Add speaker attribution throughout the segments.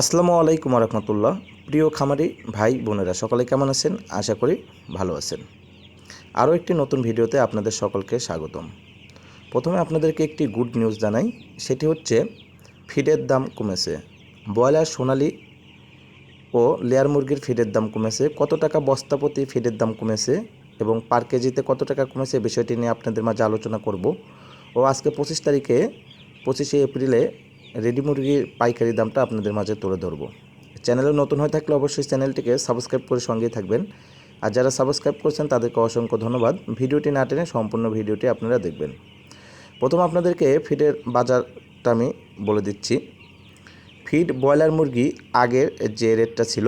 Speaker 1: আসসালামু আলাইকুম রহমতুল্লাহ প্রিয় খামারি ভাই বোনেরা, সকলে কেমন আছেন? আশা করি ভালো আছেন। আরও একটি নতুন ভিডিওতে আপনাদের সকলকে স্বাগতম। প্রথমে আপনাদেরকে একটি গুড নিউজ জানাই, সেটি হচ্ছে ফিডের দাম কমেছে। ব্রয়লার, সোনালি ও লেয়ার মুরগির ফিডের দাম কমেছে। কত টাকা বস্তা প্রতি ফিডের দাম কমেছে এবং পার কেজিতে কত টাকা কমেছে, বিষয়টি নিয়ে আপনাদের মাঝে আলোচনা করব। ও আজকে পঁচিশ তারিখে পঁচিশে এপ্রিলে রেডি মুরগির পাইকারি দামটা আপনাদের মাঝে তুলে ধরবো। চ্যানেলে নতুন হয়ে থাকলে অবশ্যই চ্যানেলটিকে সাবস্ক্রাইব করে সঙ্গেই থাকবেন। আর যারা সাবস্ক্রাইব করছেন, তাদেরকে অসংখ্য ধন্যবাদ। ভিডিওটি না টেনে সম্পূর্ণ ভিডিওটি আপনারা দেখবেন। প্রথম আপনাদেরকে ফিডের বাজারটা আমি বলে দিচ্ছি। ফিড ব্রয়লার মুরগি আগের যে রেটটা ছিল,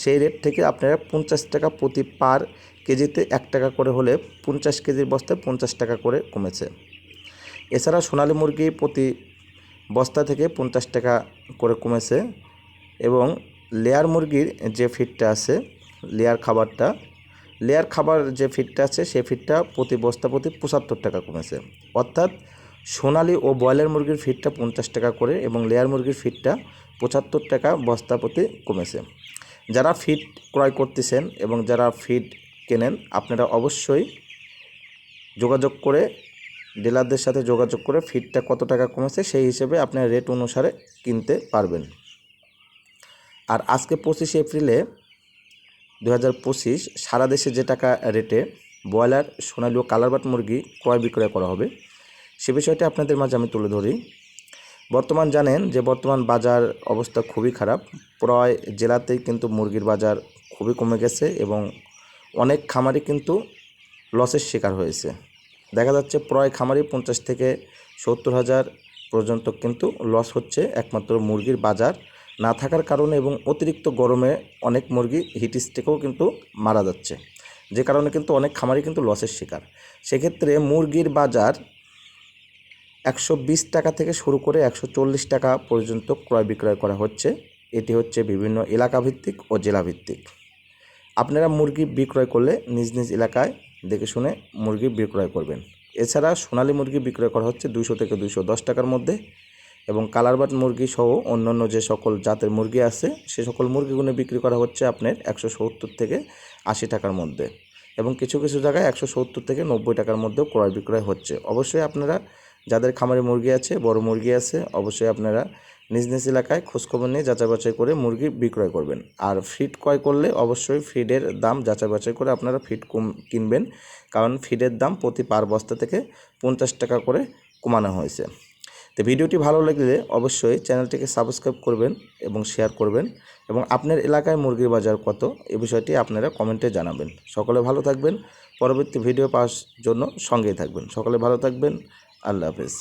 Speaker 1: সেই রেট থেকে আপনারা পঞ্চাশ টাকা প্রতি পার কেজিতে এক টাকা করে হলে পঞ্চাশ কেজির বস্তায় পঞ্চাশ টাকা করে কমেছে। এছাড়া সোনালী মুরগি প্রতি বস্তা থেকে পঞ্চাশ টাকা করে কমেছে এবং লেয়ার মুরগির যে ফিডটা আছে, লেয়ার খাবারটা, লেয়ার খাবার যে ফিডটা আছে সেই ফিডটা প্রতি বস্তা প্রতি পঁচাত্তর টাকা কমেছে। অর্থাৎ সোনালি ও ব্রয়লার মুরগির ফিডটা পঞ্চাশ টাকা করে এবং লেয়ার মুরগির ফিডটা পঁচাত্তর টাকা বস্তা প্রতি কমেছে। যারা ফিড ক্রয় করতেছেন এবং যারা ফিড কেনেন, আপনারা অবশ্যই যোগাযোগ করে ডিলারদের সাথে যোগাযোগ করে ফিডটা কত টাকা কমেছে সেই হিসেবে আপনার রেট অনুসারে কিনতে পারবেন। আর আজকে পঁচিশে এপ্রিলে দু হাজার পঁচিশ সারা দেশে যে টাকা রেটে ব্রয়লার, সোনালি ও কালারবাট মুরগি ক্রয় বিক্রয় করা হবে, সে বিষয়টি আপনাদের মাঝে আমি তুলে ধরি। বর্তমান জানেন যে বর্তমান বাজার অবস্থা খুবই খারাপ। প্রায় জেলাতেই কিন্তু মুরগির বাজার খুবই কমে গেছে এবং অনেক খামারি কিন্তু লসের শিকার হয়েছে। দেখা যাচ্ছে প্রায় খামারি পঞ্চাশ থেকে সত্তর হাজার পর্যন্ত কিন্তু লস হচ্ছে একমাত্র মুরগির বাজার না থাকার কারণে এবং অতিরিক্ত গরমে অনেক মুরগি হিট স্ট্রোকেও কিন্তু মারা যাচ্ছে। যে কারণে কিন্তু অনেক খামারি কিন্তু লসের শিকার। সেক্ষেত্রে মুরগির বাজার একশো বিশ টাকা থেকে শুরু করে একশো চল্লিশ টাকা পর্যন্ত ক্রয় বিক্রয় করা হচ্ছে। এটি হচ্ছে বিভিন্ন এলাকাভিত্তিক ও জেলা ভিত্তিক আপনারা মুরগি বিক্রয় করলে নিজ নিজ এলাকায় দেখে শুনে মুরগি বিক্রয় করবেন। এছাড়া সোনালী মুরগি বিক্রয় করা হচ্ছে দুশো থেকে দুশো দশ টাকার মধ্যে এবং কালারবাট মুরগি সহ অন্যান্য যে সকল জাতের মুরগি আছে, সে সকল মুরগিগুলো বিক্রি করা হচ্ছে আপনার একশো সত্তর থেকে আশি টাকার মধ্যে এবং কিছু কিছু জায়গায় একশো সত্তর থেকে নব্বই টাকার মধ্যেও ক্রয় বিক্রয় হচ্ছে। অবশ্যই আপনারা, যাদের খামারে মুরগি আছে, বড় মুরগি আছে, অবশ্যই আপনারা নিজ নিজ এলাকায় খোঁজখবর নিয়ে যাচাই বাছাই করে মুরগি বিক্রয় করবেন। আর ফিড ক্রয় করলে অবশ্যই ফিডের দাম যাচাই বাছাই করে আপনারা ফিড কম, কিনবেন। কারণ ফিডের দাম প্রতি পার বস্তা থেকে পঞ্চাশ টাকা করে কমানো হয়েছে। তো ভিডিওটি ভালো লাগলে অবশ্যই চ্যানেলটিকে সাবস্ক্রাইব করবেন এবং শেয়ার করবেন। এবং আপনার এলাকায় মুরগির বাজার কত, এ বিষয়টি আপনারা কমেন্টে জানাবেন। সকলে ভালো থাকবেন। পরবর্তী ভিডিও পাওয়ার জন্য সঙ্গেই থাকবেন। সকলে ভালো থাকবেন। আল্লাহ হাফেজ।